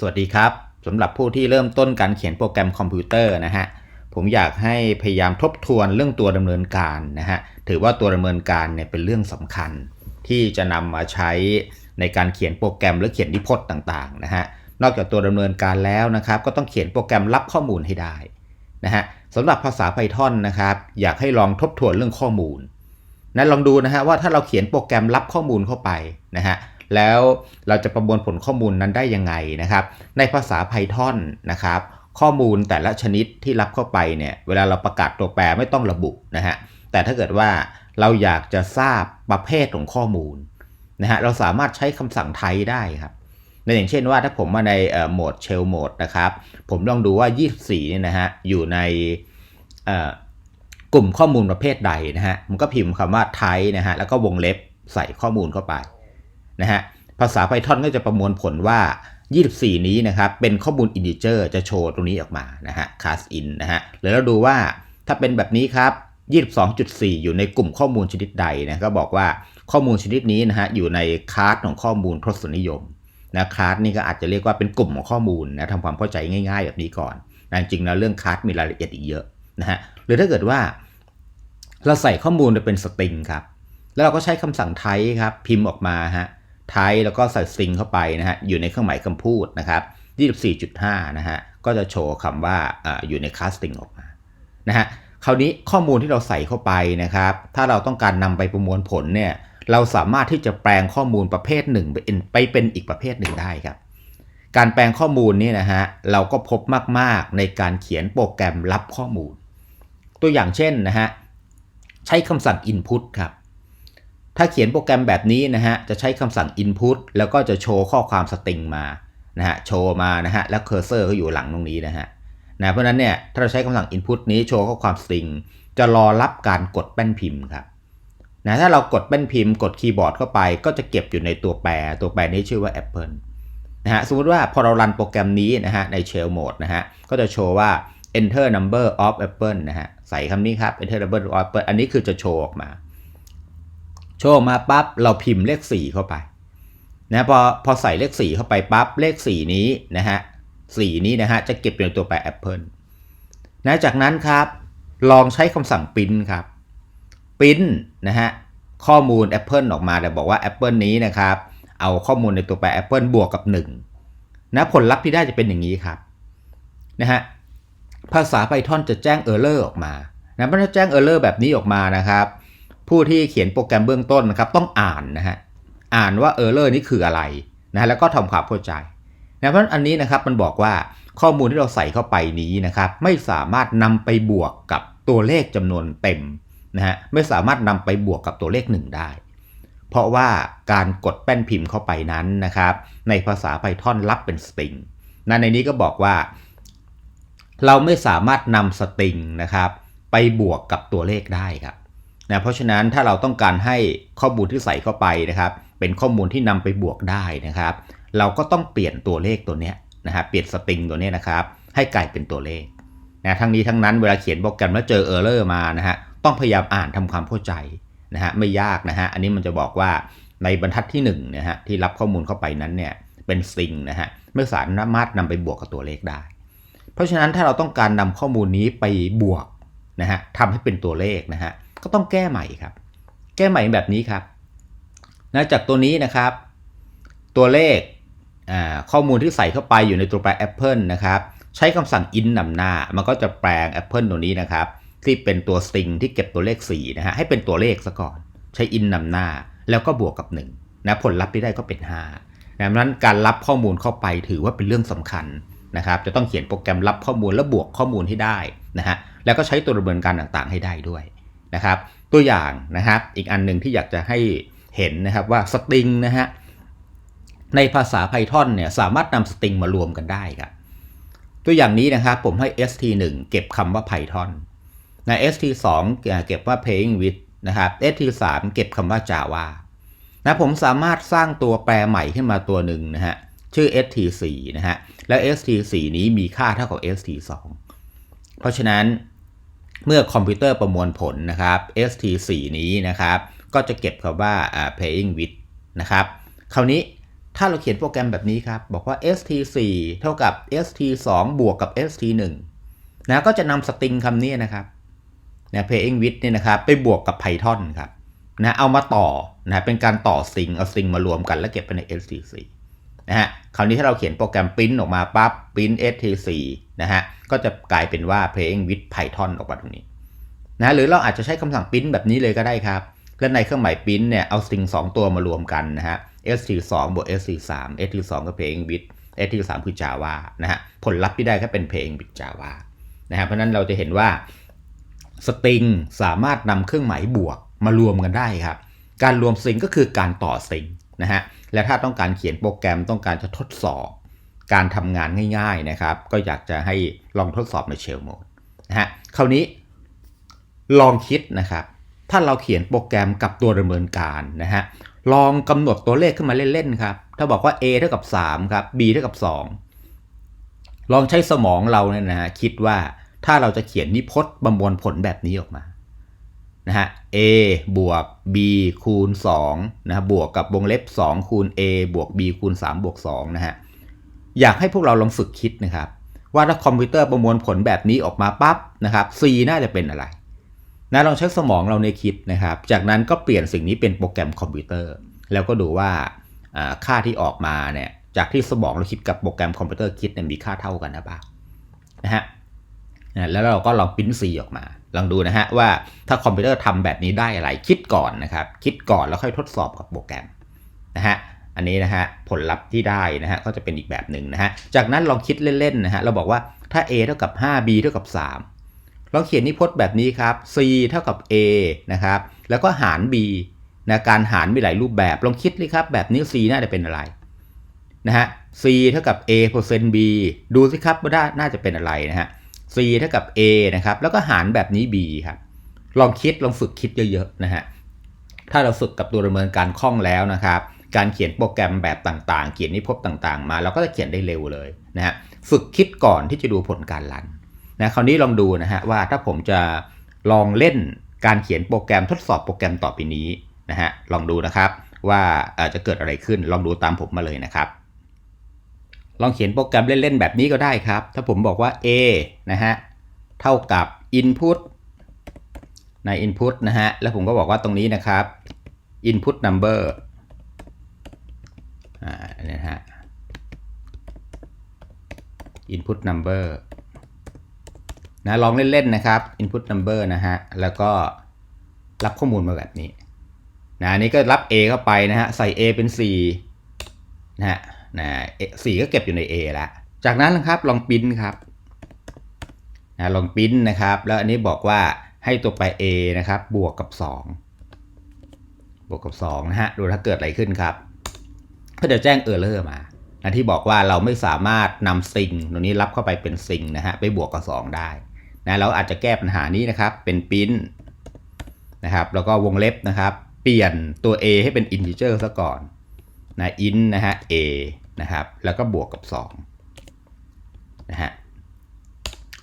สวัสดีครับสำหรับผู้ที่เริ่มต้นการเขียนโปรแกรมคอมพิวเตอร์นะฮะผมอยากให้พยายามทบทวนเรื่องตัวดำเนินการนะฮะถือว่าตัวดำเนินการเนี่ยเป็นเรื่องสำคัญ ที่จะนำมาใช้ในการเขียนโปรแกรมหรือเขียนนิพจน์ต่างๆนะฮะนอกจากตัวดำเนินการแล้วนะครับก็ต้องเขียนโปรแกรมรับข้อมูลให้ได้นะฮะสำหรับภาษา Python นะครับอยากให้ลองทบทวนเรื่องข้อมูลนะลองดูนะฮะว่าถ้าเราเขียนโปรแกรมรับข้อมูลเข้าไปนะฮะ แล้วเราจะประมวลผลข้อมูลนั้นได้ยังไงนะครับ ในภาษา Python นะครับข้อมูลแต่ละชนิดที่รับเข้าไปเนี่ยเวลาเราประกาศตัวแปรไม่ต้องระบุนะฮะแต่ถ้าเกิดว่าเราอยากจะทราบประเภทของข้อมูลนะฮะเราสามารถใช้คำสั่งไทยได้ครับในอย่างเช่นว่าถ้าผมมาในโหมด shell mode นะครับผมลองดูว่า 24เนี่ยนะฮะอยู่ในกลุ่มข้อมูลประเภทใดนะฮะมันก็พิมพ์คำว่าไทยนะฮะแล้วก็วงเล็บใส่ข้อมูลเข้าไป นะฮะภาษา Python ก็จะประมวลผลว่า 24 นี้นะครับเป็นข้อมูล integer จะโชว์ตรงนี้ออกมานะฮะ class in นะฮะหรือเราดูว่าถ้าเป็นแบบนี้ครับ 22.4 อยู่ในกลุ่มข้อมูลชนิดใดนะก็บอกว่าข้อมูลชนิดนี้นะฮะอยู่ในคลาสของข้อมูลทศนิยมนะคลาสนี่ก็อาจจะเรียกว่าเป็นกลุ่มของข้อมูลนะทำความเข้าใจง่าย ๆ แบบนี้ก่อนนะจริงๆแล้วเรื่องคลาสมีรายละเอียดอีกเยอะนะฮะหรือถ้าเกิดว่า เราใส่ข้อมูลเป็นสตริงครับแล้วเราก็ใช้คำสั่งไทป์ครับพิมพ์ออกมาฮะ ไทป์แล้วก็ใส่สตริงเข้าไปนะฮะอยู่ในเครื่องหมายคำพูดนะครับ24.5นะฮะก็จะโชว์คำว่าอยู่ในคลาสสตริงออกมานะฮะคราวนี้ข้อมูลที่เราใส่เข้าไปนะครับ ถ้าเราต้องการนำไปประมวลผลเนี่ยเราสามารถที่จะแปลงข้อมูลประเภทหนึ่งไปเป็นไปเป็นอีกประเภทหนึ่งได้ครับ การแปลงข้อมูลนี่นะฮะเราก็พบมากๆในการเขียนโปรแกรมรับข้อมูล ตัวอย่างเช่นนะฮะใช้คำสั่ง input ครับ ถ้าเขียนโปรแกรมแบบนี้นะฮะจะใช้คำสั่ง input แล้วก็จะโชว์ข้อความสตริงมานะฮะโชว์มานะฮะแล้วเคอร์เซอร์ก็อยู่หลังตรงนี้นะฮะนะเพราะนั้นเนี่ยถ้าเราใช้คำสั่ง input นี้โชว์ข้อความสตริงจะรอรับการกดแป้นพิมพ์ครับนะถ้าเรากดแป้นพิมพ์กดคีย์บอร์ดเข้าไป ก็จะเก็บอยู่ในตัวแปรตัวแปรนี้ชื่อว่า Apple นะฮะสมมติว่าพอเรารันโปรแกรมนี้นะฮะใน shell mode นะฮะก็จะโชว์ว่า enter number of apple นะฮะใส่คำนี้ครับ enter number of apple อันนี้คือจะโชว์ออกมา โชว์มาปั๊บเราพิมพ์เลข 4 เข้าไปนะพอพอใส่เลข 4 เข้าไปปั๊บเลข 4 นี้นะฮะ4นี้นะฮะจะเก็บเป็นตัวแปร Apple นะจากนั้นครับ ลองใช้คำสั่งพิมพ์ครับพิมพ์นะฮะข้อมูล Apple ออกมาแต่บอกว่า Apple นี้นะครับ เอาข้อมูลในตัวแปร Apple บวกกับ 1 นะผลลัพธ์ที่ได้จะเป็นอย่างนี้ครับนะฮะภาษา Python จะแจ้ง Error ออกมานะเมื่อแจ้ง Error แบบนี้ออกมานะครับ ผู้ที่เขียนโปรแกรมเบื้องต้นนะครับต้องอ่านนะฮะอ่านว่าเออร์เลอร์นี้คืออะไรนะแล้วก็ทำความเข้าใจนะเพราะอันนี้นะครับมันบอกว่าข้อมูลที่เราใส่เข้าไปนี้นะครับไม่สามารถนำไปบวกกับตัวเลขจำนวนเต็มนะฮะไม่สามารถนำไปบวกกับตัวเลขหนึ่งได้ เพราะว่าการกดแป้นพิมพ์เข้าไปนั้นนะครับ ในภาษา Python รับเป็นสตริงนะในนี้ก็บอกว่า เราไม่สามารถนำสตริงนะครับ ไปบวกกับตัวเลขได้ครับ นะเพราะฉะนั้นถ้าเราต้องการให้ข้อมูลที่ใส่เข้าไปนะครับ เป็นข้อมูลที่นำไปบวกได้นะครับ เราก็ต้องเปลี่ยนตัวเลขตัวนี้นะฮะเปลี่ยนสตริงตัวนี้นะครับ ให้กลายเป็นตัวเลขนะทั้งนี้ทั้งนั้นเวลาเขียนโปรแกรมแล้วเจอเออร์เลอร์มานะฮะต้องพยายามอ่านทำความเข้าใจนะฮะไม่ยากนะฮะอันนี้มันจะบอกว่าในบรรทัดที่1นะฮะที่รับข้อมูลเข้าไปนั้นเนี่ยเป็นสตริงนะฮะไม่สามารถนำไปบวกกับตัวเลขได้ เพราะฉะนั้นถ้าเราต้องการนำข้อมูลนี้ไปบวกนะฮะทำให้เป็นตัวเลขนะฮะ ก็ต้องแก้ใหม่ครับ แก้ใหม่แบบนี้ครับนะจากตัวนี้นะครับ ตัวเลขข้อมูลที่ใส่เข้าไปอยู่ในตัวแปร Apple นะครับ ใช้คำสั่ง in นำหน้า มันก็จะแปลง Apple ตัวนี้นะครับ ที่เป็นตัว string ที่เก็บตัวเลข4นะฮะให้เป็นตัวเลขซะก่อน ใช้ in นำหน้า แล้วก็บวกกับ 1 นะผลลัพธ์ที่ได้ก็เป็น5ดังนั้นการรับข้อมูลเข้าไปถือว่าเป็นเรื่องสำคัญนะครับ จะต้องเขียนโปรแกรมรับข้อมูลแล้วบวกข้อมูลให้ได้นะฮะแล้วก็ใช้ตัวดำเนินการต่างๆ ให้ได้ด้วย นะครับ ตัวอย่างนะครับอีกอันหนึ่งที่อยากจะให้เห็นนะครับว่าสตริงนะฮะในภาษา Python เนี่ยสามารถนำสตริงมารวมกันได้ครับตัวอย่างนี้นะครับผมให้ st1 เก็บคำว่า Python ใน st2 เก็บว่า playing with นะครับ st3 เก็บคำว่า Java นะผมสามารถสร้างตัวแปรใหม่ขึ้นมาตัวหนึ่งนะฮะชื่อ st4 นะฮะและ st4 นี้มีค่าเท่ากับ st2 เพราะฉะนั้น เมื่อคอมพิวเตอร์ประมวลผลนะครับ ST4 นี้นะครับ ก็จะเก็บคำว่า playing with นะครับ คราวนี้ถ้าเราเขียนโปรแกรมแบบนี้ครับ บอกว่า st4 เท่ากับ st2 บวกกับ st1 นะก็จะนำสตริงคำนี้นะครับนะ paying with เนี่ยนะครับ ไปบวกกับ Python ครับนะเอามาต่อนะเป็นการต่อสตริงเอาสตริงมารวมกันแล้วเก็บไปใน st4 นะฮะคราวนี้ถ้าเราเขียนโปรแกรมปริ้นออกมาปั๊บปริ้น st4 นะฮะก็จะกลายเป็นว่า paying with Python ออกมาตรงนี้นะหรือเราอาจจะใช้คำสั่งปริ้นแบบนี้เลยก็ได้ครับและในเครื่องหมายปริ้นเนี่ยเอาสตริง2 ตัวมารวมกันนะฮะ st2 บวก st3 st2 ก็ paying with st3 คือ java นะฮะผลลัพธ์ที่ได้ก็เป็น paying with java นะฮะเพราะนั้นเราจะเห็นว่าสตริงสามารถนำเครื่องหมายบวกมารวมกันได้ครับ การรวมสตริงก็คือการต่อสตริงนะฮะ และถ้าต้องการเขียนโปรแกรมต้องการจะทดสอบการทำงานง่าย ๆนะครับ ก็อยากจะให้ลองทดสอบในเชลโหมดนะฮะคราวนี้ลองคิดนะครับ ถ้าเราเขียนโปรแกรมกับตัวดำเนินการนะฮะลองกำหนดตัวเลขขึ้นมาเล่นๆครับ ถ้าบอกว่า a เท่ากับ3ครับ b เท่ากับ 2 ลองใช้สมองเราเนี่ยนะฮะคิดว่าถ้าเราจะเขียนนิพจน์ประมวลผลแบบนี้ออกมา นะฮะ a บวก b คูณ2นะฮะบวกกับวงเล็บ 2 คูณ a บวก b คูณ3บวก2นะฮะ อยากให้พวกเราลองฝึกคิดนะครับ ว่าถ้าคอมพิวเตอร์ประมวลผลแบบนี้ออกมาปั๊บนะครับ c น่าจะเป็นอะไรนะลองใช้สมองเราในคิดนะครับ จากนั้นก็เปลี่ยนสิ่งนี้เป็นโปรแกรมคอมพิวเตอร์ แล้วก็ดูว่าค่าที่ออกมาเนี่ยจากที่สมองเราคิดกับโปรแกรมคอมพิวเตอร์คิดเนี่ยมีค่าเท่ากันนะบ้างนะฮะแล้วเราก็ลองปริ้นซีออกมา ลองดูนะฮะว่าถ้าคอมพิวเตอร์ทำแบบนี้ได้อะไรคิดก่อนนะครับ คิดก่อนแล้วค่อยทดสอบกับโปรแกรมนะฮะอันนี้นะฮะผลลัพธ์ที่ได้นะฮะก็จะเป็นอีกแบบหนึ่งนะฮะจากนั้นลองคิดเล่นๆนะฮะเราบอกว่าถ้า a เท่ากับ 5 b เท่ากับ 3 เราเขียนนิพจน์แบบนี้ครับ c เท่ากับ a นะครับแล้วก็หาร b นะการหารมีหลายรูปแบบลองคิดเลยครับแบบนี้ c น่าจะเป็นอะไรนะฮะ c เท่ากับ a เปอร์เซ็นต์ b ดูสิครับว่าน่าจะเป็นอะไรนะฮะ c เท่ากับ a นะครับ แล้วก็หารแบบนี้ b ครับลองคิดลองฝึกคิดเยอะๆนะฮะถ้าเราฝึกกับตัวดำเนินการคล่องแล้วนะครับ การเขียนโปรแกรมแบบต่างๆ เขียนนิพจน์ต่างๆ มา เราก็จะเขียนได้เร็วเลยนะฮะฝึกคิดก่อนที่จะดูผลการรันนะคราวนี้ลองดูนะฮะว่าถ้าผมจะลองเล่นการเขียนโปรแกรมทดสอบโปรแกรมต่อไปนี้นะฮะลองดูนะครับว่าจะเกิดอะไรขึ้นลองดูตามผมมาเลยนะครับ ลองเขียนโปรแกรมเล่น ๆ แบบนี้ก็ได้ครับ ถ้าผมบอกว่า a นะฮะ เท่ากับ input ใน input นะฮะ แล้วผมก็บอกว่าตรงนี้นะครับ input number อ่านะฮะ input number นะลองเล่น ๆ นะครับ input number นะฮะ แล้วก็รับข้อมูลมาแบบนี้ นะนี้ก็รับ A เข้าไปนะฮะ ใส่ A เป็น4นะฮะ นะ4ก็เก็บอยู่ใน A แล้วจากนั้นนะครับลองปิ้นครับนะลองปิ้นนะครับ แล้วอันนี้บอกว่าให้ตัวไป A นะครับบวกกับ 2 บวกกับ2นะฮะดูถ้าเกิดอะไรขึ้นครับ ก็จะแจ้งเออร์เลอร์มานะที่บอกว่าเราไม่สามารถนำซิงตรงนี้รับเข้าไปเป็นซิงนะฮะไปบวกกับ 2 ได้นะเราอาจจะแก้ปัญหานี้นะครับเป็นปิ้นนะครับแล้วก็วงเล็บนะครับ เปลี่ยนตัว a ให้เป็น integer ซะก่อนนะ int นะฮะ a นะครับ แล้วก็บวกกับ2นะฮะ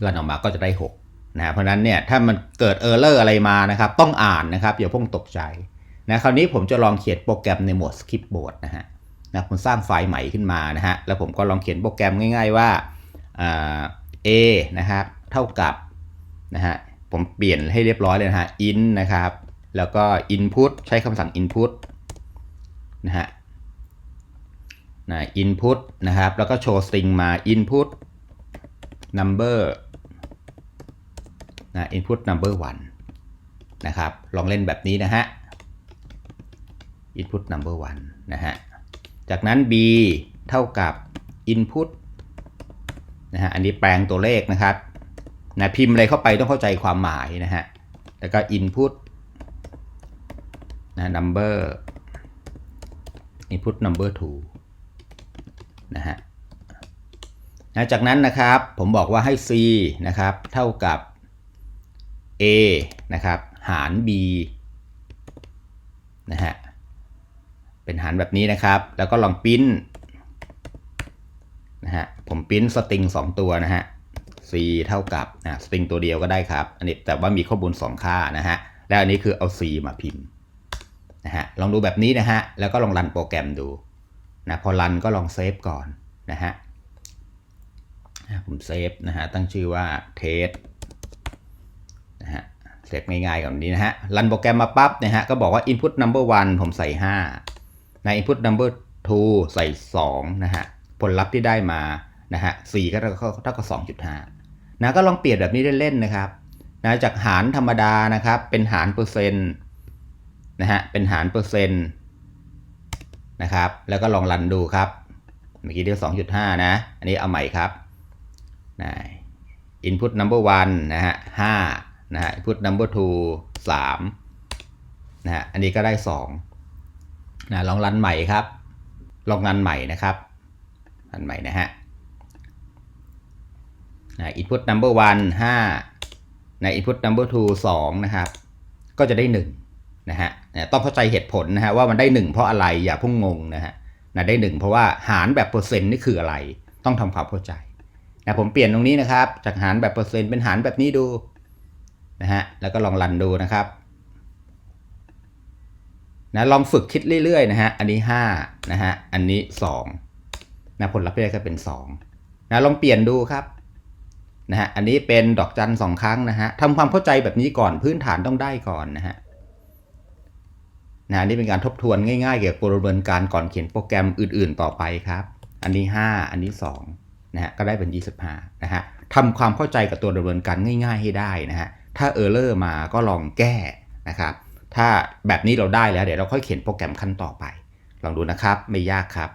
รันออกมาก็จะได้6นะเพราะนั้นเนี่ยถ้ามันเกิด error อร์อะไรมานะครับ ต้องอ่านนะครับอย่าเพิ่งตกใจนะคราวนี้ผมจะลองเขียนโปรแกรมในโหมด skip board นะฮะนะผมสร้างไฟล์ใหม่ขึ้นมานะฮะแล้วผมก็ลองเขียนโปรแกรมง่าย ๆว่า a นะครับเท่ากับนะฮะผมเปลี่ยนให้เรียบร้อยเลยนะฮะ in นะครับ แล้วก็ input ใช้คำสั่ง input นะฮะ นะ input นะครับ แล้วก็โชว์ string มา input number นะ input number 1นะครับ ลองเล่นแบบนี้นะฮะ input number 1นะฮะ จากนั้น b เท่ากับ input นะฮะ อันนี้แปลงตัวเลขนะครับนะพิมพ์อะไรเข้าไปต้องเข้าใจความหมายนะฮะ แล้วก็ input นะ number input number 2 นะฮะนะจากนั้นนะครับผมบอกว่าให้ c นะครับเท่ากับ a นะครับหาร b นะฮะเป็นหารแบบนี้นะครับ แล้วก็ลองปิ้นนะฮะผมปิ้นสตริง2 ตัวนะฮะ c เท่ากับนะสตริงตัวเดียวก็ได้ครับ อันนี้แต่ว่ามีข้อมูล2 ค่านะฮะแล้วอันนี้คือเอา c มาพิมพ์นะฮะลองดูแบบนี้นะฮะแล้วก็ลองรันโปรแกรมดู นะพอรันก็ลองเซฟก่อนนะฮะผมเซฟนะฮะตั้งชื่อว่าเทสนะฮะเซฟง่ายๆก่อนนี้นะฮะรันโปรแกรมมาปั๊บนะฮะก็บอกว่า input number 1 ผมใส่ 5 ใน input number 2 ใส่2นะฮะผลลัพธ์ที่ได้มานะฮะ4ก็เท่ากับเท่ากับ2.5นะก็ลองเปลี่ยนแบบนี้เล่นๆนะครับนะจากหารธรรมดานะครับเป็นหารเปอร์เซ็นต์นะฮะเป็นหารเปอร์เซ็นต์ นะครับ แล้วก็ลองรันดูครับ เมื่อกี้เรียก2.5 นะ อันนี้เอาใหม่ครับนะ input number 1นะฮะ5นะฮะ input number 2 3นะฮะ อันนี้ก็ได้2นะลองรันใหม่ครับ ลองรันใหม่นะครับรันใหม่นะฮะนะ input number 1 5นะ input number 2 2นะครับ ก็จะได้ 1 นะฮะต้องเข้าใจเหตุผลนะฮะว่ามันได้1เพราะอะไรอย่าพุ่งงงนะฮะนะได้1เพราะว่าหารแบบเปอร์เซ็นต์นี่คืออะไร ต้องทำความเข้าใจนะผมเปลี่ยนตรงนี้นะครับ จากหารแบบเปอร์เซ็นต์เป็นหารแบบนี้ดูนะฮะแล้วก็ลองรันดูนะครับนะลองฝึกคิดเรื่อยๆนะฮะอันนี้5นะฮะอันนี้2นะผลลัพธ์ที่ได้ก็เป็น2นะลองเปลี่ยนดูครับนะฮะอันนี้เป็นดอกจันสองครั้งนะฮะทำความเข้าใจแบบนี้ก่อนพื้นฐานต้องได้ก่อนนะฮะ นะนี่เป็นการทบทวนง่ายๆ เกี่ยวกับกระบวนการก่อนเขียนโปรแกรมอื่นๆต่อไปครับ อันนี้ 5 อันนี้2นะฮะก็ได้เป็น 25นะฮะทำความเข้าใจกับตัวกระบวนการง่าย ๆ ให้ได้นะฮะถ้าเออร์เลอร์มาก็ลองแก้นะครับถ้าแบบนี้เราได้แล้วเดี๋ยวเราค่อยเขียนโปรแกรมขั้นต่อไป ลองดูนะครับไม่ยากครับ